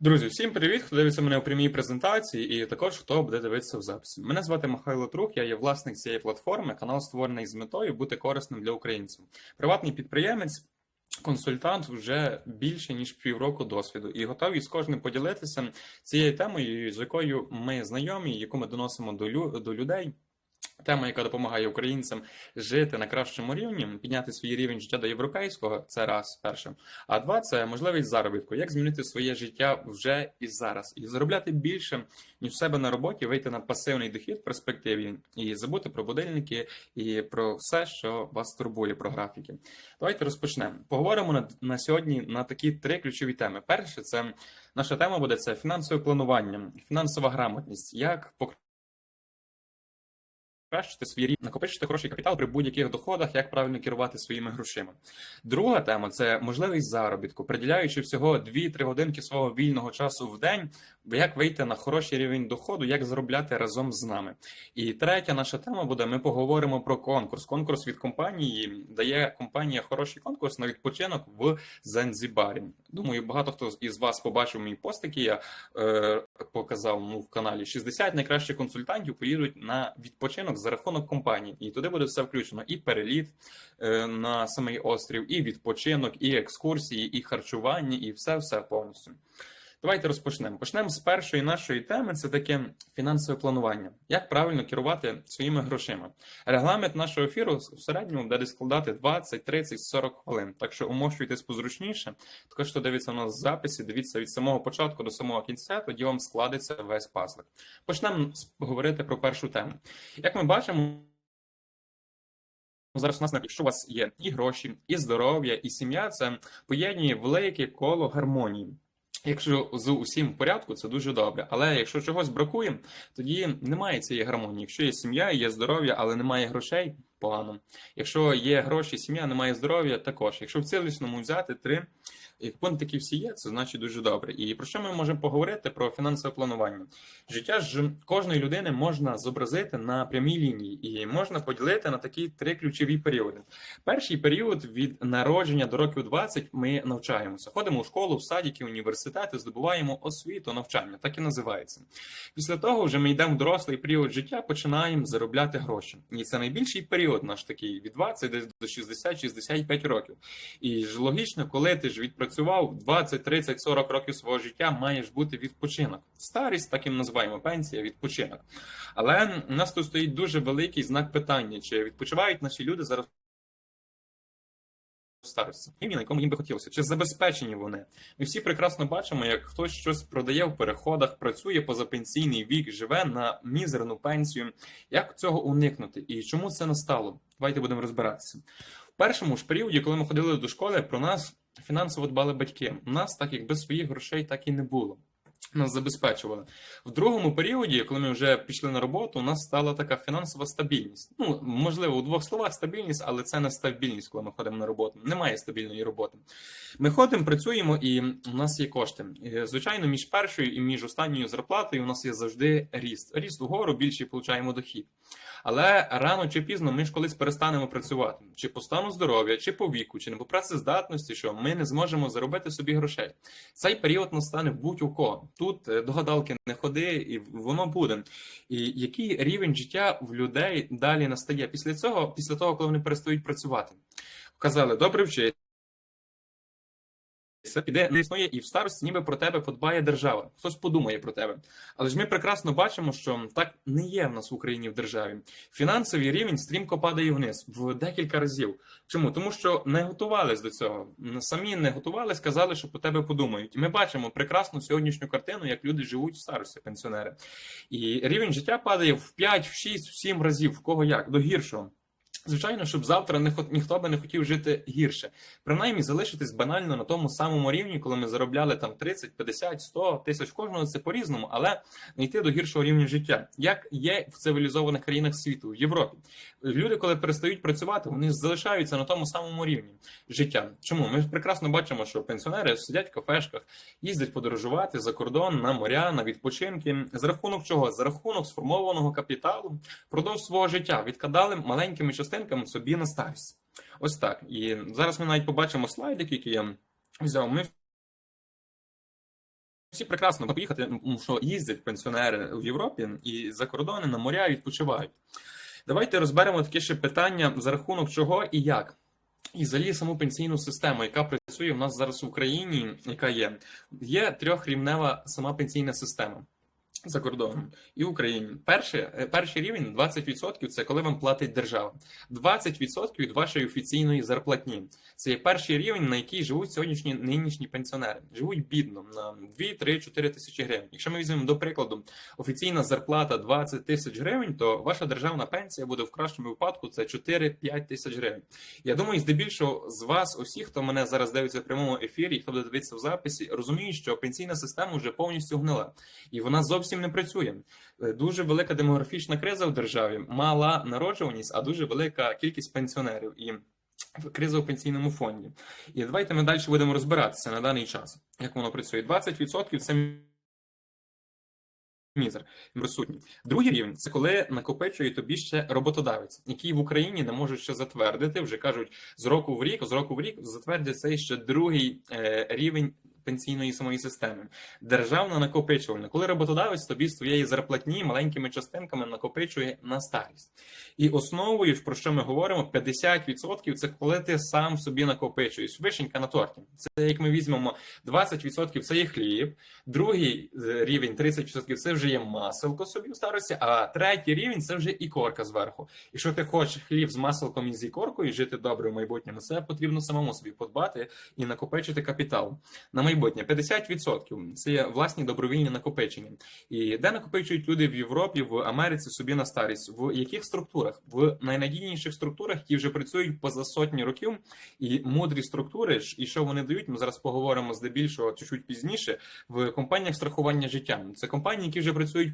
Друзі, всім привіт! Хто дивиться мене у прямій презентації, і також хто буде дивитися в записі. Мене звати Михайло Трух, я є власник цієї платформи. Канал створений з метою бути корисним для українців. Приватний підприємець, консультант вже більше ніж півроку досвіду, і готовий з кожним поділитися цією темою, з якою ми знайомі, яку ми доносимо до, лю- до людей. Тема, яка допомагає українцям жити на кращому рівні, підняти свій рівень життя до європейського, це раз перше. А два це можливість заробітку, як змінити своє життя вже і зараз, і заробляти більше, ніж себе на роботі, вийти на пасивний дохід в перспективі і забути про будильники і про все, що вас турбує, про графіки. Давайте розпочнемо. Поговоримо на, на сьогодні на такі три ключові теми. Перше, це наша тема буде це фінансове планування, фінансова грамотність, як покращити свій рівень, накопичити хороший капітал при будь-яких доходах, як правильно керувати своїми грошима. Друга тема це можливість заробітку, приділяючи всього 2-3 годинки свого вільного часу в день, як вийти на хороший рівень доходу, як заробляти разом з нами. І третя наша тема буде: ми поговоримо про конкурс. Конкурс від компанії дає компанія хороший конкурс на відпочинок в Занзібарі. Думаю, багато хто із вас побачив мій пост, який я е, показав ну, в каналі. 60 найкращих консультантів поїдуть на відпочинок за рахунок компанії, і туди буде все включено: і переліт е, на самий острів, і відпочинок, і екскурсії, і харчування, і все все повністю. Давайте розпочнемо. Почнемо з першої нашої теми. Це таке фінансове планування. Як правильно керувати своїми грошима? Регламент нашого ефіру в середньому буде складати 20, 30, 40 хвилин. Так що умощуйтесь позручніше. Також хто дивиться у нас записі, дивіться від самого початку до самого кінця, тоді вам складеться весь пазлик. Почнемо говорити про першу тему. Як ми бачимо. Зараз у нас, якщо у вас є і гроші, і здоров'я, і сім'я, це поєднує велике коло гармонії. Якщо з усім в порядку, це дуже добре. Але якщо чогось бракує, тоді немає цієї гармонії. Якщо є сім'я, є здоров'я, але немає грошей, погано. Якщо є гроші, сім'я, немає здоров'я, також. Якщо в цілісному взяти три і пунктики всі є, це значить дуже добре. І про що ми можемо поговорити про фінансове планування? Життя ж кожної людини можна зобразити на прямій лінії, і можна поділити на такі три ключові періоди. Перший період від народження до років 20 ми навчаємося. Ходимо в школу, в садики, університети, здобуваємо освіту, навчання, так і називається. Після того вже ми йдемо в дорослий період життя, починаємо заробляти гроші. І це найбільший період наш такий від 20 десь до 60-65 років. І ж логічно, коли ти ж відпрацював 20, 30, 40 років свого життя, маєш бути відпочинок. Старість, так і називаємо пенсія, відпочинок. Але у нас тут стоїть дуже великий знак питання: чи відпочивають наші люди зараз старості, рівні, на якому їм би хотілося, чи забезпечені вони? Ми всі прекрасно бачимо, як хтось щось продає в переходах, працює позапенсійний вік, живе на мізерну пенсію. Як цього уникнути і чому це настало? Давайте будемо розбиратися. В першому ж періоді, коли ми ходили до школи, про нас фінансово дбали батьки. У нас так якби своїх грошей так і не було. Нас забезпечували в другому періоді, коли ми вже пішли на роботу, у нас стала така фінансова стабільність. Ну можливо, у двох словах стабільність, але це не стабільність, коли ми ходимо на роботу. Немає стабільної роботи. Ми ходимо, працюємо, і у нас є кошти. І, Звичайно, між першою і між останньою зарплатою у нас є завжди ріст. Ріст вгору більше получаємо дохід. Але рано чи пізно ми ж колись перестанемо працювати, чи по стану здоров'я, чи по віку, чи не по працездатності, що ми не зможемо заробити собі грошей. Цей період настане будь-у кого. Тут е, до гадалки не ходи, і воно буде. І який рівень життя в людей далі настає після цього, після того, коли вони перестають працювати? Казали, добре вчити. Піде не існує і в старості, ніби про тебе подбає держава. Хтось подумає про тебе. Але ж ми прекрасно бачимо, що так не є в нас в Україні в державі. Фінансовий рівень стрімко падає вниз в декілька разів. Чому? Тому що не готувались до цього. Самі не готувались, сказали, що про тебе подумають. І ми бачимо прекрасну сьогоднішню картину, як люди живуть в старості, пенсіонери. І рівень життя падає в 5, в 6, в 7 разів, в кого як, до гіршого. Звичайно, щоб завтра не ніхто би не хотів жити гірше. Принаймні залишитись банально на тому самому рівні, коли ми заробляли там 30, 50, 100 тисяч кожного, це по-різному, але не йти до гіршого рівня життя. Як є в цивілізованих країнах світу, в Європі. Люди, коли перестають працювати, вони залишаються на тому самому рівні життя. Чому? Ми прекрасно бачимо, що пенсіонери сидять в кафешках, їздять подорожувати за кордон, на моря, на відпочинки. За рахунок чого? За рахунок сформованого капіталу впродовж свого життя відкладали маленькими частинками собі на старість. Ось так. І зараз ми навіть побачимо слайдик, який я взяв. Ми всі прекрасно поїхати, тому що їздять пенсіонери в Європі і за кордони на моря відпочивають. Давайте розберемо таке ще питання за рахунок чого і як. І взагалі саму пенсійну систему, яка працює в нас зараз в Україні, яка є, є трьохрівнева сама пенсійна система за кордоном і в Україні. Перший, е, перший рівень 20% це коли вам платить держава. 20% від вашої офіційної зарплатні. Це є перший рівень, на який живуть сьогоднішні нинішні пенсіонери. Живуть бідно на 2, 3, 4 тисячі гривень. Якщо ми візьмемо до прикладу, офіційна зарплата 20 тисяч гривень, то ваша державна пенсія буде в кращому випадку це 4-5 тисяч гривень. Я думаю, здебільшого з вас, усіх, хто мене зараз дивиться в прямому ефірі, хто буде дивитися в записі, розуміють, що пенсійна система вже повністю гнила, і вона зовсім не працює. Е, Дуже велика демографічна криза в державі, мала народжуваність, а дуже велика кількість пенсіонерів і криза у пенсійному фонді. І давайте ми далі будемо розбиратися на даний час, як воно працює. 20% це мізер присутній. Другий рівень це коли накопичує тобі ще роботодавець, який в Україні не можуть ще затвердити. Вже кажуть з року в рік, з року в рік затвердять цей ще другий е, рівень. Пенсійної самої системи державна накопичувальна, коли роботодавець тобі з твоєї зарплатні маленькими частинками накопичує на старість. І основою, про що ми говоримо, 50% це коли ти сам собі накопичуєш. Вишенька на торті. Це як ми візьмемо 20% це є хліб, другий е, рівень 30% це вже є маселко собі в старості, а третій рівень це вже ікорка зверху. Якщо ти хочеш хліб з маселком і з ікоркою жити добре в майбутньому, це потрібно самому собі подбати і накопичити капітал на майбутнє. 50% це є власні добровільні накопичення. І де накопичують люди в Європі, в Америці собі на старість, в яких структурах? В найнадійніших структурах, які вже працюють поза сотні років, і мудрі структури, і що вони дають, ми зараз поговоримо здебільшого чуть-чуть пізніше в компаніях страхування життя. Це компанії, які вже працюють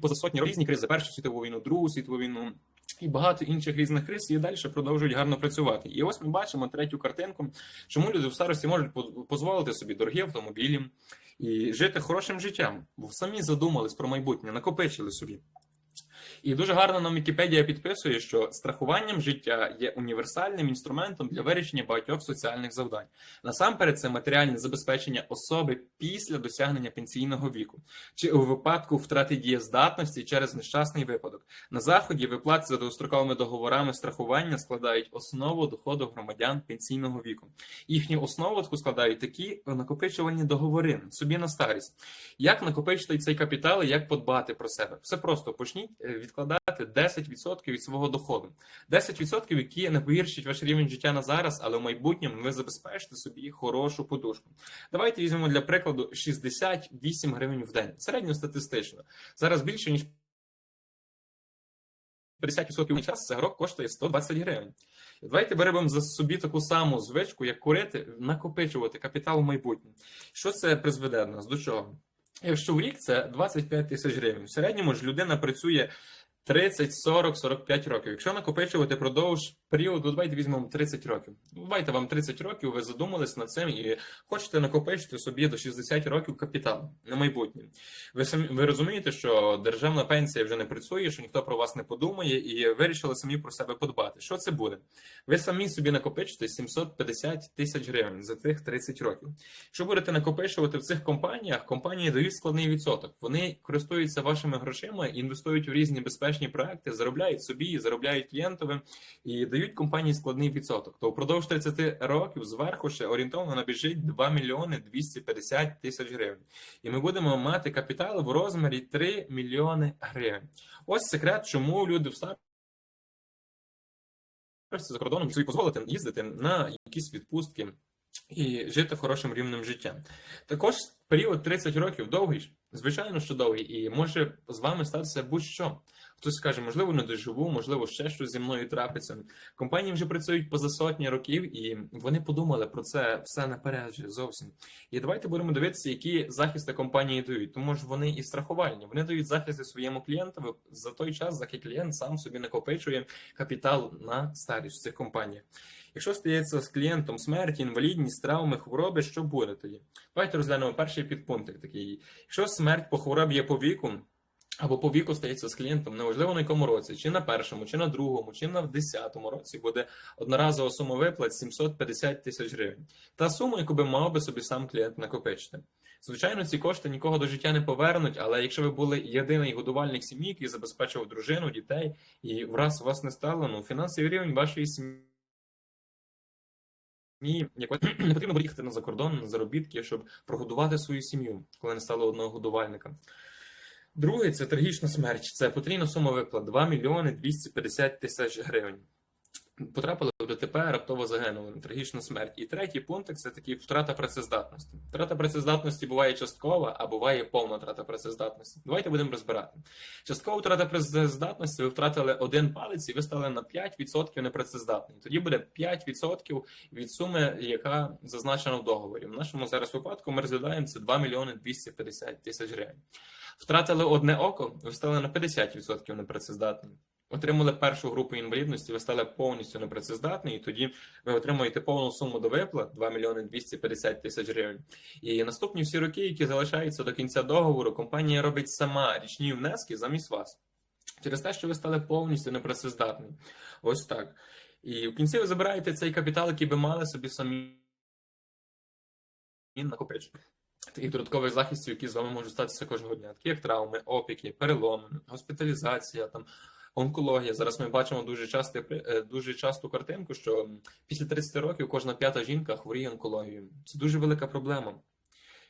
поза сотні різні кризи, Першу світову війну, Другу світову війну. І багато інших різних криз і далі продовжують гарно працювати. І ось ми бачимо третю картинку, чому люди в старості можуть дозволити собі дорогі автомобілі і жити хорошим життям, бо самі задумались про майбутнє, накопичили собі. І дуже гарно нам Вікіпедія підписує, що страхуванням життя є універсальним інструментом для вирішення багатьох соціальних завдань. Насамперед, це матеріальне забезпечення особи після досягнення пенсійного віку, чи у випадку втрати дієздатності через нещасний випадок. На заході виплати за довгостроковими договорами страхування складають основу доходу громадян пенсійного віку. Їхню основу складають такі накопичувальні договори собі на старість. Як накопичити цей капітал і як подбати про себе? Все просто почніть е, відкладати 10% від свого доходу. 10%, які не погіршать ваш рівень життя на зараз, але в майбутньому ви забезпечите собі хорошу подушку. Давайте візьмемо для прикладу 68 гривень в день. Середньостатистично. Зараз більше ніж 50% на час цигарок коштує 120 гривень. Давайте беремо за собі таку саму звичку, як курити, накопичувати капітал в майбутнє. Що це призведе до нас? До чого? Якщо в рік це 25 тисяч гривень. В середньому ж людина працює 30, 40, 45 років. Якщо накопичувати продовж періоду, давайте візьмемо 30 років. Давайте вам 30 років, ви задумались над цим і хочете накопичити собі до 60 років капітал на майбутнє. Ви самі ви розумієте, що державна пенсія вже не працює, що ніхто про вас не подумає, і вирішили самі про себе подбати. Що це буде? Ви самі собі накопичите 750 тисяч гривень за тих 30 років. Якщо будете накопичувати в цих компаніях, компанії дають складний відсоток. Вони користуються вашими грошима, інвестують в різні безпечні проекти, заробляють собі, заробляють клієнтовим і дають компанії складний відсоток. То впродовж 30 років зверху ще орієнтовно набіжить 2 мільйони 250 тисяч гривень. І ми будемо мати капітал в розмірі 3 мільйони гривень. Ось секрет, чому люди в старості за кордоном собі дозволити їздити на якісь відпустки і жити хорошим рівнем життя. Також період 30 років довгий, звичайно, що довгий, і може з вами статися будь-що. Хтось скаже, можливо, не доживу, можливо, ще щось зі мною трапиться. Компанії вже працюють поза сотні років, і вони подумали про це все наперед вже зовсім. І давайте будемо дивитися, які захисти компанії дають. Тому ж вони і страхувальні. Вони дають захисти своєму клієнтові за той час, поки клієнт сам собі накопичує капітал на старість цих компаніях. Якщо стається з клієнтом смерть, інвалідність, травми, хвороби, що буде тоді? Давайте розглянемо перший підпунктик такий. Якщо смерть по хворобі є по віку, або по віку стається з клієнтом, неважливо на якому році, чи на першому, чи на другому, чи на десятому році буде одноразова сума виплат 750 тисяч гривень. Та сума, яку би мав би собі сам клієнт накопичити. Звичайно, ці кошти нікого до життя не повернуть, але якщо ви були єдиний годувальник сім'ї, який забезпечував дружину, дітей, і враз вас не стало, ну фінансовий рівень вашої сім'ї. Не потрібно їхати на закордон на заробітки, щоб прогодувати свою сім'ю, коли не стало одного годувальника. Друге це трагічна смерть. Це потрійна сума виплат 2 мільйони 250 тисяч гривень. Потрапили в ДТП, раптово загинули. Трагічна смерть. І третій пункт це такий втрата працездатності. Втрата працездатності буває часткова, а буває повна втрата працездатності. Давайте будемо розбирати. Часткова втрата працездатності, ви втратили один палець і ви стали на 5% непрацездатний. Тоді буде 5% від суми, яка зазначена в договорі. В нашому зараз випадку ми розглядаємо це 2 мільйони 250 тисяч гривень. Втратили одне око, ви стали на 50% непрацездатні. Отримали першу групу інвалідності, ви стали повністю непрацездатні, і тоді ви отримуєте повну суму до виплат 2 мільйони 250 тисяч гривень. І наступні всі роки, які залишаються до кінця договору, компанія робить сама річні внески замість вас. Через те, що ви стали повністю непрацездатні. Ось так. І в кінці ви забираєте цей капітал, який би мали собі самі накопичити. Таких додаткових захистів, які з вами можуть статися кожного дня, такі як травми, опіки, переломи, госпіталізація, там онкологія. Зараз ми бачимо дуже часто, дуже часту картинку, що після 30 років кожна п'ята жінка хворіє онкологією. Це дуже велика проблема.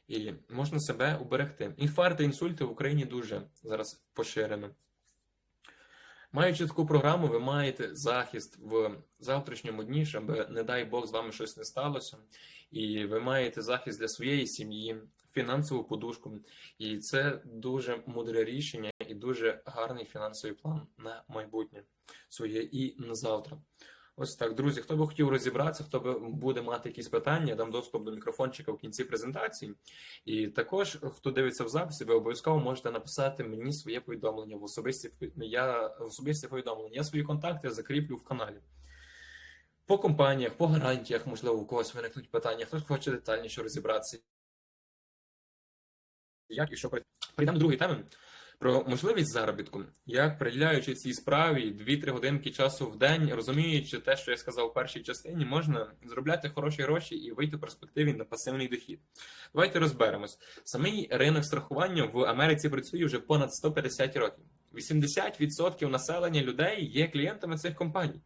І можна себе уберегти. Інфаркти, інсульти в Україні дуже зараз поширені. Маючи таку програму, ви маєте захист в завтрашньому дні, щоб, не дай Бог, з вами щось не сталося. І ви маєте захист для своєї сім'ї, фінансову подушку. І це дуже мудре рішення дуже гарний фінансовий план на майбутнє своє і на завтра. Ось так, друзі. Хто би хотів розібратися, хто би буде мати якісь питання, я дам доступ до мікрофончика в кінці презентації. І також, хто дивиться в записі, ви обов'язково можете написати мені своє повідомлення в особисті я в особисті повідомлення. Я свої контакти закріплю в каналі. По компаніях, по гарантіях, можливо, у когось виникнуть питання, хтось хоче детальніше розібратися. Як і що прийдемо до другої теми про можливість заробітку, як приділяючи цій справі 2-3 годинки часу в день, розуміючи те, що я сказав в першій частині, можна зробляти хороші гроші і вийти в перспективі на пасивний дохід. Давайте розберемось. Самий ринок страхування в Америці працює вже понад 150 років. 80% населення людей є клієнтами цих компаній.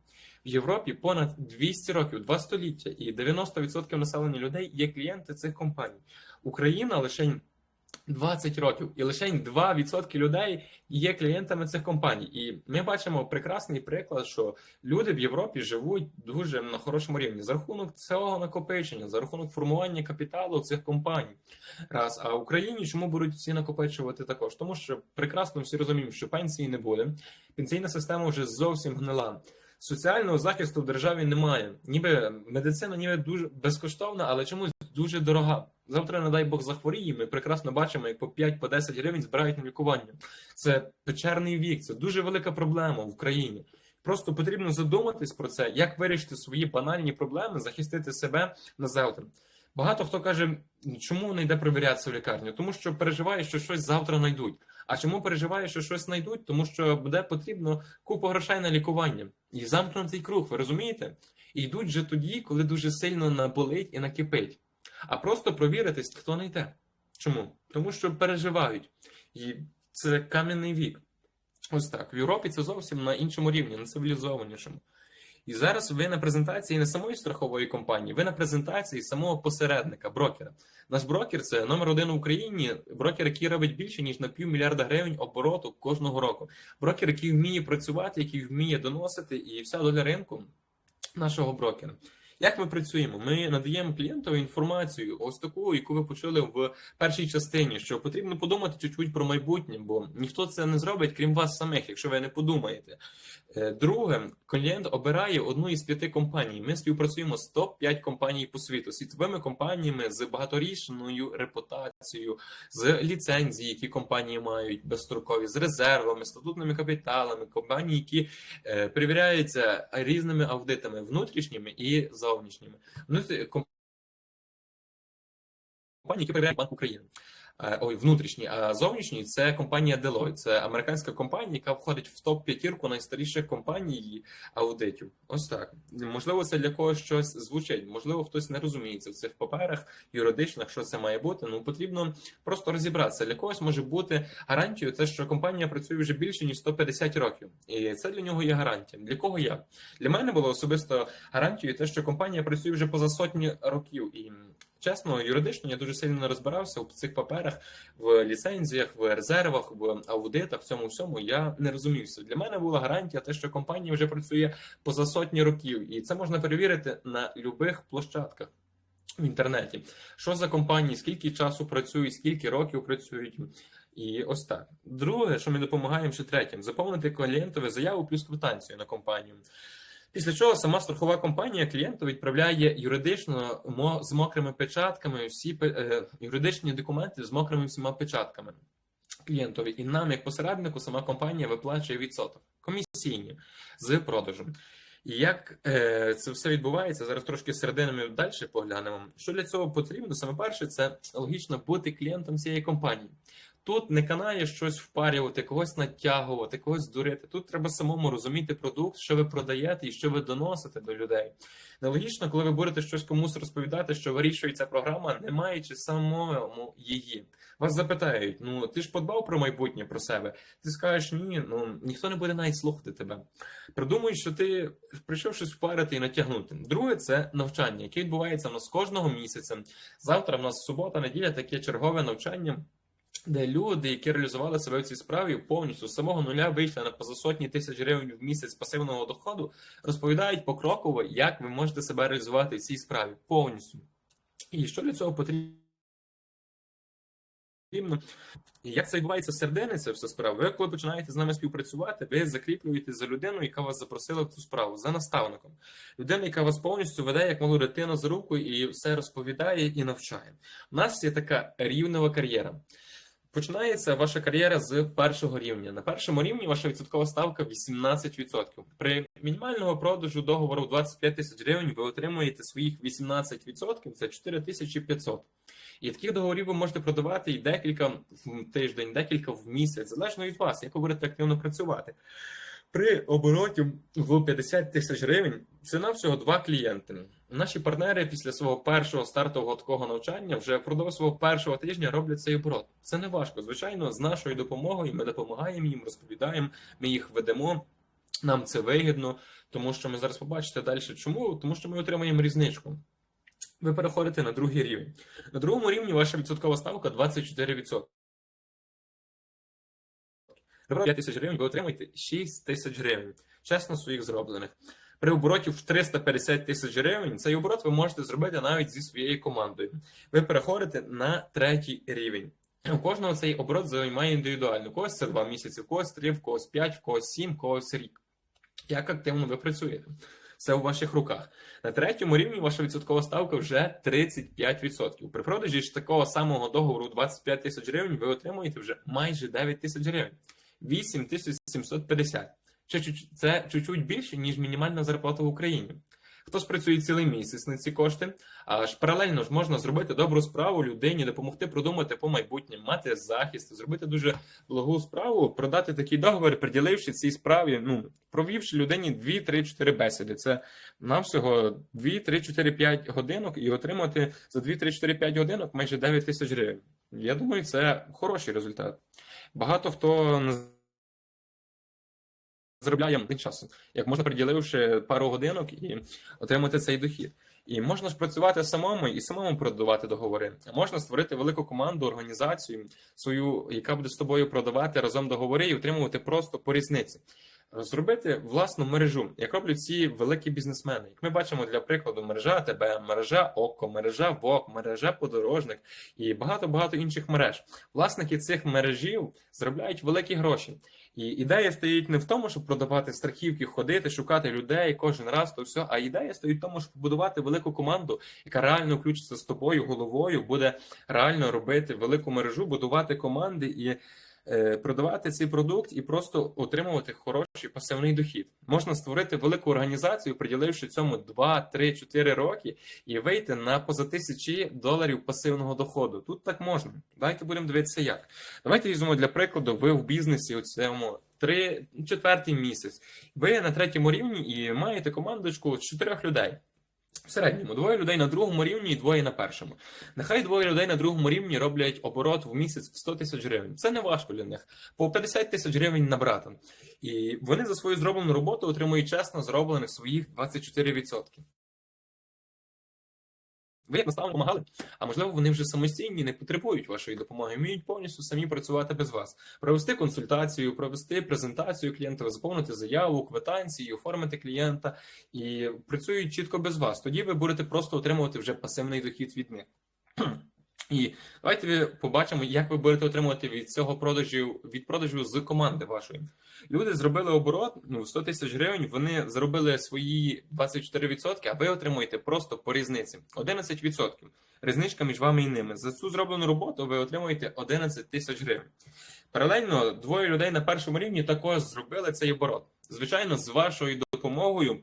В Європі понад 200 років, два століття, і 90% населення людей є клієнти цих компаній. Україна лише 20 років, і лише 2% людей є клієнтами цих компаній. І ми бачимо прекрасний приклад, що люди в Європі живуть дуже на хорошому рівні за рахунок цього накопичення, за рахунок формування капіталу цих компаній. Раз, а в Україні чому будуть всі накопичувати також? Тому що прекрасно всі розуміємо, що пенсії не буде. Пенсійна система вже зовсім гнила. Соціального захисту в державі немає. Ніби медицина, ніби дуже безкоштовна, але чомусь дуже дорога. Завтра, не дай Бог, захворіє. Ми прекрасно бачимо, як по 5-10 гривень збирають на лікування. Це печерний вік, це дуже велика проблема в Україні. Просто потрібно задуматись про це, як вирішити свої банальні проблеми, захистити себе на завтра. Багато хто каже, чому не йде провірятися в лікарню? Тому що переживає, що щось завтра знайдуть. А чому переживає, що щось знайдуть? Тому що буде потрібно купу грошей на лікування. І замкнутий круг, ви розумієте? І йдуть вже тоді, коли дуже сильно наболить і накипить. А просто провіритись, хто не йде. Чому? Тому що переживають. І це кам'яний вік. Ось так. В Європі це зовсім на іншому рівні, на цивілізованішому. І зараз ви на презентації не самої страхової компанії, ви на презентації самого посередника, брокера. Наш брокер це номер один в Україні. Брокер, який робить більше ніж на півмільярда гривень обороту кожного року. Брокер, який вміє працювати, який вміє доносити, і вся доля ринку нашого брокера. Як ми працюємо? Ми надаємо клієнтові інформацію, ось таку, яку ви почули в першій частині, що потрібно подумати чуть-чуть про майбутнє, бо ніхто це не зробить, крім вас самих, якщо ви не подумаєте. Е, друге, клієнт обирає одну із п'яти компаній. Ми співпрацюємо з топ-5 компаній по світу, світовими компаніями з багаторічною репутацією, з ліцензії, які компанії мають безстрокові, з резервами, статутними капіталами, компанії, які е, перевіряються різними аудитами внутрішніми і зовнішніми. компанії, які перевіряють Банк України. Ой, внутрішній, а зовнішній це компанія Deloitte. Це американська компанія, яка входить в топ п'ятірку найстаріших компаній аудитів. Ось так. Можливо, це для когось щось звучить. Можливо, хтось не розуміється в цих паперах юридичних, що це має бути. Ну потрібно просто розібратися. Для когось може бути гарантією, те, що компанія працює вже більше ніж 150 років, і це для нього є гарантія. Для кого як? Для мене було особисто гарантією те, що компанія працює вже поза сотні років і. Чесно, юридично я дуже сильно не розбирався в цих паперах, в ліцензіях, в резервах, в аудитах, в цьому всьому я не розумівся. Для мене була гарантія, те, що компанія вже працює поза сотні років, і це можна перевірити на любих площадках в інтернеті. Що за компанії, скільки часу працюють, скільки років працюють. І ось так. Друге, що ми допомагаємо ще третім, заповнити клієнтові заяву плюс квитанцію на компанію. Після чого сама страхова компанія клієнту відправляє юридично з мокрими печатками всі е, юридичні документи з мокрими всіма печатками клієнтові. І нам, як посереднику, сама компанія виплачує відсоток комісійні з продажу. І як е, це все відбувається, зараз трошки серединами далі поглянемо. Що для цього потрібно? Саме перше, це логічно бути клієнтом цієї компанії. Тут не канає щось впарювати, когось натягувати, когось дурити. Тут треба самому розуміти продукт, що ви продаєте і що ви доносите до людей. Нелогічно, коли ви будете щось комусь розповідати, що вирішується програма, не маючи самому її. Вас запитають: ну ти ж подбав про майбутнє про себе? Ти скажеш ні, ну ніхто не буде навіть слухати тебе. Придумуй, що ти прийшов щось впарити і натягнути. Друге, це навчання, яке відбувається в нас кожного місяця. Завтра в нас субота, неділя, таке чергове навчання. Де люди, які реалізували себе в цій справі, повністю з самого нуля вийшли на поза сотні тисяч гривень в місяць пасивного доходу, розповідають покроково, як ви можете себе реалізувати в цій справі повністю. І що для цього потрібно? І як це відбувається середини, це все справа. Ви коли починаєте з нами співпрацювати, ви закріплюєте за людину, яка вас запросила в цю справу, за наставником. Людина, яка вас повністю веде як малу дитину за руку і все розповідає і навчає. У нас є така рівнева кар'єра. Починається ваша кар'єра з першого рівня. На першому рівні ваша відсоткова ставка 18%. При мінімальному продажу договору в 25 тисяч гривень ви отримуєте своїх 18%, це 4500. І таких договорів ви можете продавати і декілька в тиждень, декілька в місяць, залежно від вас, як ви будете активно працювати. При обороті в 50 тисяч гривень ціна всього два клієнти. Наші партнери після свого першого стартового такого навчання вже впродовж свого першого тижня роблять цей оборот. Це не важко. Звичайно, з нашою допомогою ми допомагаємо їм, розповідаємо, ми їх ведемо. Нам це вигідно, тому що ми зараз побачите далі. Чому? Тому що ми отримаємо різничку. Ви переходите на другий рівень. На другому рівні ваша відсоткова ставка 24%. При 5 тисяч гривень ви отримаєте 6 тисяч гривень. Чесно, своїх зроблених. При обороті в 350 тисяч гривень цей оборот ви можете зробити навіть зі своєю командою. Ви переходите на третій рівень. У кожного цей оборот займає індивідуально. У когось це 2 місяці, в когось 3, в когось 5, в когось 7, в когось рік. Як активно ви працюєте? Це у ваших руках. На третьому рівні ваша відсоткова ставка вже 35%. При продажі ж такого самого договору 25 тисяч гривень ви отримуєте вже майже 9 тисяч гривень. 8750. Це чуть- Це чуть-чуть більше, ніж мінімальна зарплата в Україні. Хтось працює цілий місяць на ці кошти, а ж паралельно ж можна зробити добру справу людині, допомогти продумати по майбутньому, мати захист, зробити дуже благу справу, продати такий договір, приділивши цій справі, ну провівши людині 2, 3, 4 бесіди. Це навсього 2, 3, 4, 5 годинок і отримати за 2, 3, 4, 5 годинок майже 9 тисяч гривень. Я думаю, це хороший результат. Багато хто заробляє часу, як можна приділивши пару годинок і отримати цей дохід. І можна ж працювати самому і самому продавати договори. Можна створити велику команду, організацію свою, яка буде з тобою продавати разом договори і отримувати просто по різниці. Зробити власну мережу, як роблять ці великі бізнесмени. Як ми бачимо для прикладу, мережа ТБ, мережа ОКО, мережа ВОК, мережа Подорожник і багато багато інших мереж. Власники цих мережів заробляють великі гроші. І ідея стоїть не в тому, щоб продавати страхівки, ходити, шукати людей кожен раз, то все. А ідея стоїть в тому, щоб побудувати велику команду, яка реально включиться з тобою головою, буде реально робити велику мережу, будувати команди і продавати цей продукт і просто отримувати хороший пасивний дохід. Можна створити велику організацію, приділивши цьому 2, 3, 4 роки, і вийти на поза тисячі доларів пасивного доходу. Тут так можна. Давайте будемо дивитися, як. Давайте візьмемо для прикладу, ви в бізнесі у цьому. Три четвертий місяць. Ви на третьому рівні і маєте командочку чотирьох людей. В середньому двоє людей на другому рівні і двоє на першому. Нехай двоє людей на другому рівні роблять оборот в місяць в 100 тисяч гривень. Це не важко для них. По 50 тисяч гривень набрати. І вони за свою зроблену роботу отримують чесно зроблених своїх 24%. Ви як наставник допомагали, а можливо, вони вже самостійні, не потребують вашої допомоги, вміють повністю самі працювати без вас, провести консультацію, провести презентацію клієнта, заповнити заяву, квитанції, оформити клієнта і працюють чітко без вас. Тоді ви будете просто отримувати вже пасивний дохід від них. І давайте побачимо, як ви будете отримувати від цього продажу від продажу з команди вашої. Люди зробили оборот ну 100 тисяч гривень. Вони заробили свої 24%, а ви отримуєте просто по різниці 11%. Різничка між вами і ними. За цю зроблену роботу ви отримуєте 11 тисяч гривень. Паралельно двоє людей на першому рівні також зробили цей оборот. Звичайно, з вашою допомогою.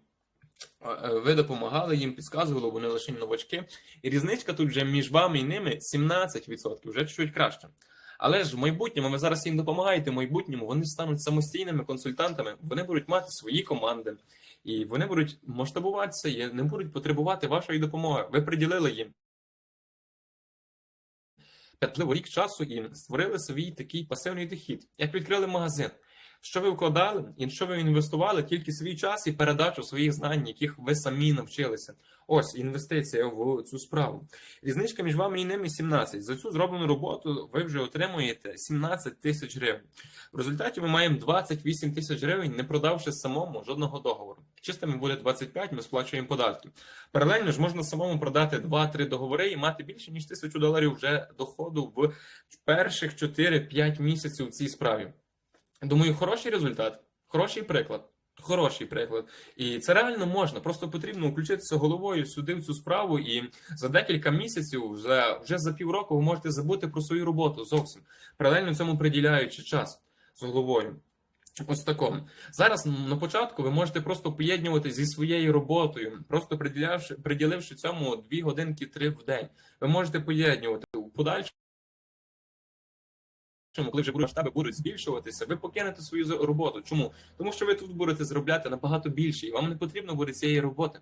Е, Ви допомагали їм, підказували, вони лише новачки. І різничка тут вже між вами і ними 17%, вже чуть краще. Але ж в майбутньому ви зараз їм допомагаєте. В майбутньому вони стануть самостійними консультантами, вони будуть мати свої команди, і вони будуть масштабуватися і не будуть потребувати вашої допомоги. Ви приділили їм п'ятливо рік часу і створили свій такий пасивний дохід. Як відкрили магазин. Що ви вкладали, і що ви інвестували, тільки свій час і передачу своїх знань, яких ви самі навчилися. Ось інвестиція в цю справу. Різничка між вами і ними 17. За цю зроблену роботу ви вже отримуєте 17 тисяч гривень. В результаті ми маємо 28 тисяч гривень, не продавши самому жодного договору. Чистими буде 25, ми сплачуємо податки. Паралельно ж можна самому продати 2-3 договори і мати більше ніж тисячу доларів вже доходу в перших 4-5 місяців в цій справі. Думаю, хороший результат, хороший приклад. Хороший приклад. І це реально можна. Просто потрібно включитися головою сюди в цю справу, і за декілька місяців, вже, вже за півроку, ви можете забути про свою роботу зовсім, паралельно цьому приділяючи час з головою. Ось такому. Зараз на початку ви можете просто поєднувати зі своєю роботою, просто приділявши, приділивши цьому 2 годинки 3 в день. Ви можете поєднувати у подальшому коли вже масштаби будуть збільшуватися, ви покинете свою роботу. Чому? Тому що ви тут будете заробляти набагато більше, і вам не потрібно буде цієї роботи.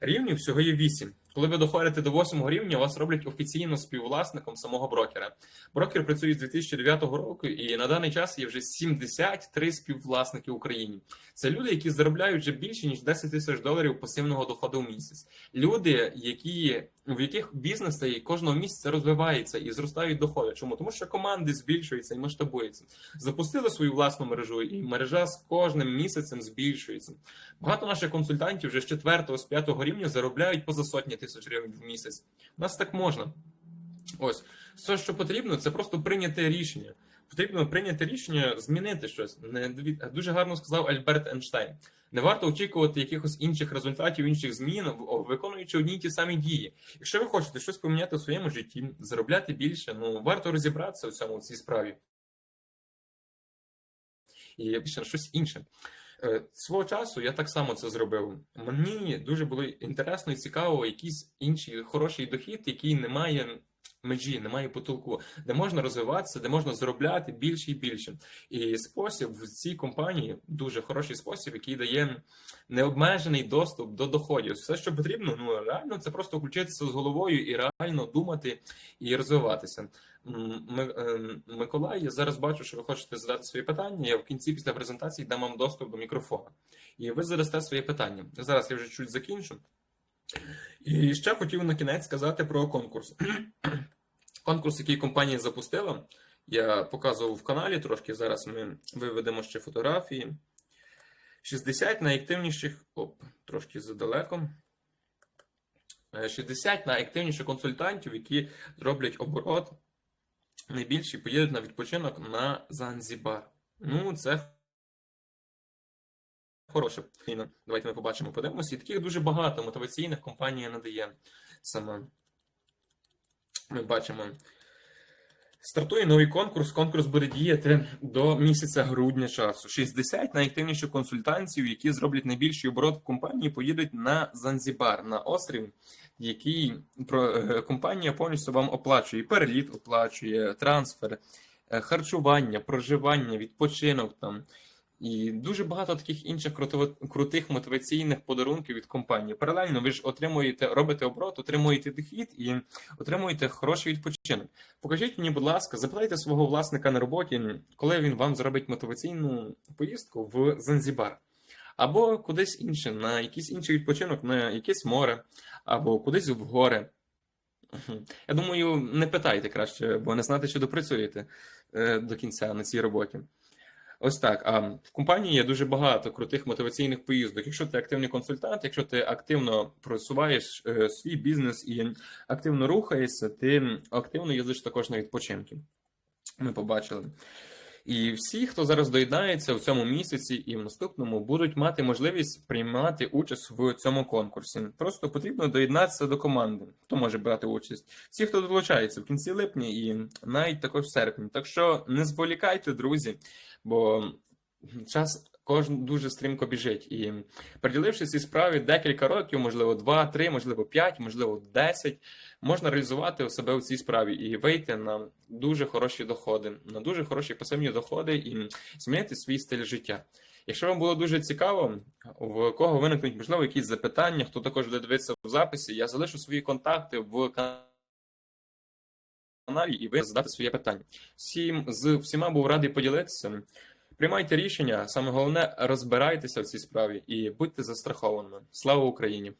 Рівнів всього є 8. Коли ви доходите до 8 рівня, вас роблять офіційно співвласником самого брокера. Брокер працює з 2009 року, і на даний час є вже 73 співвласники в Україні. Це люди, які заробляють вже більше ніж 10 тисяч доларів пасивного доходу в місяць. Люди, які в яких бізнес цей кожного місяця розвивається і зростають доходи. Чому? Тому що команди збільшуються і масштабуються. Запустили свою власну мережу, і мережа з кожним місяцем збільшується. Багато наших консультантів вже з 4 з 5 рівня заробляють поза сотні тисяч гривень в місяць. У нас так можна. Ось все, що потрібно, це просто прийняти рішення. Потрібно прийняти рішення змінити щось. Не дуже гарно сказав Альберт Ейнштейн. Не варто очікувати якихось інших результатів, інших змін, виконуючи одні й ті самі дії. Якщо ви хочете щось поміняти в своєму житті, заробляти більше, ну варто розібратися в цьому в цій справі. І більше щось інше. Е, Свого часу я так само це зробив. Мені дуже було інтересно і цікаво якийсь інший хороший дохід, який не має межі, немає потолку, де можна розвиватися, де можна заробляти більше і більше. І спосіб в цій компанії дуже хороший спосіб, який дає необмежений доступ до доходів. Все, що потрібно, ну реально це просто включитися з головою і реально думати і розвиватися. Ем, Миколай, я зараз бачу, що ви хочете задати свої питання. Я в кінці після презентації дам вам доступ до мікрофона. І ви задасте своє питання. Зараз я вже чуть закінчу. І ще хотів на кінець сказати про конкурс. Конкурс, який компанія запустила, я показував в каналі трошки. Зараз ми виведемо ще фотографії. 60 найактивніших. Оп, трошки задалеко. Е, 60 найактивніших консультантів, які зроблять оборот найбільший, поїдуть на відпочинок на Занзібар. Ну, це хороше. Фіно. Давайте ми побачимо, подивимося. І таких дуже багато мотиваційних компанія надає саме. Ми бачимо Стартує новий конкурс. Конкурс буде діяти до місяця грудня часу. 60 найактивніших консультантів, які зроблять найбільший оборот в компанії, поїдуть на Занзібар, на острів, який е, компанія повністю вам оплачує. Переліт оплачує, трансфер, е, харчування, проживання, відпочинок там. І дуже багато таких інших крутих мотиваційних подарунків від компанії. Паралельно ви ж отримуєте, робите оборот, отримуєте дохід і отримуєте хороший відпочинок. Покажіть мені, будь ласка, запитайте свого власника на роботі, коли він вам зробить мотиваційну поїздку в Занзібар. Або кудись інше, на якийсь інший відпочинок, на якесь море, або кудись в гори. Я думаю, не питайте краще, бо не знати, чи допрацюєте е, до кінця на цій роботі. Ось так. А в компанії є дуже багато крутих мотиваційних поїздок. Якщо ти активний консультант, якщо ти активно просуваєш е, свій бізнес і активно рухаєшся, ти активно їздиш також на відпочинки. Ми побачили. І всі, хто зараз доєднається в цьому місяці і в наступному, будуть мати можливість приймати участь в цьому конкурсі. Просто потрібно доєднатися до команди, хто може брати участь. Всі, хто долучається в кінці липня і навіть також в серпні. Так що не зволікайте, друзі, бо час кожен дуже стрімко біжить. І приділивши цій справі декілька років, можливо, 2, 3, можливо, 5, можливо, 10, можна реалізувати себе у цій справі і вийти на дуже хороші доходи, на дуже хороші пасивні доходи і змінити свій стиль життя. Якщо вам було дуже цікаво, в кого виникнуть, можливо, якісь запитання, хто також буде дивитися в записі, я залишу свої контакти в каналі, і ви задати своє питання. Всім з всіма був радий поділитися. Приймайте рішення, саме головне розбирайтеся в цій справі і будьте застрахованими. Слава Україні!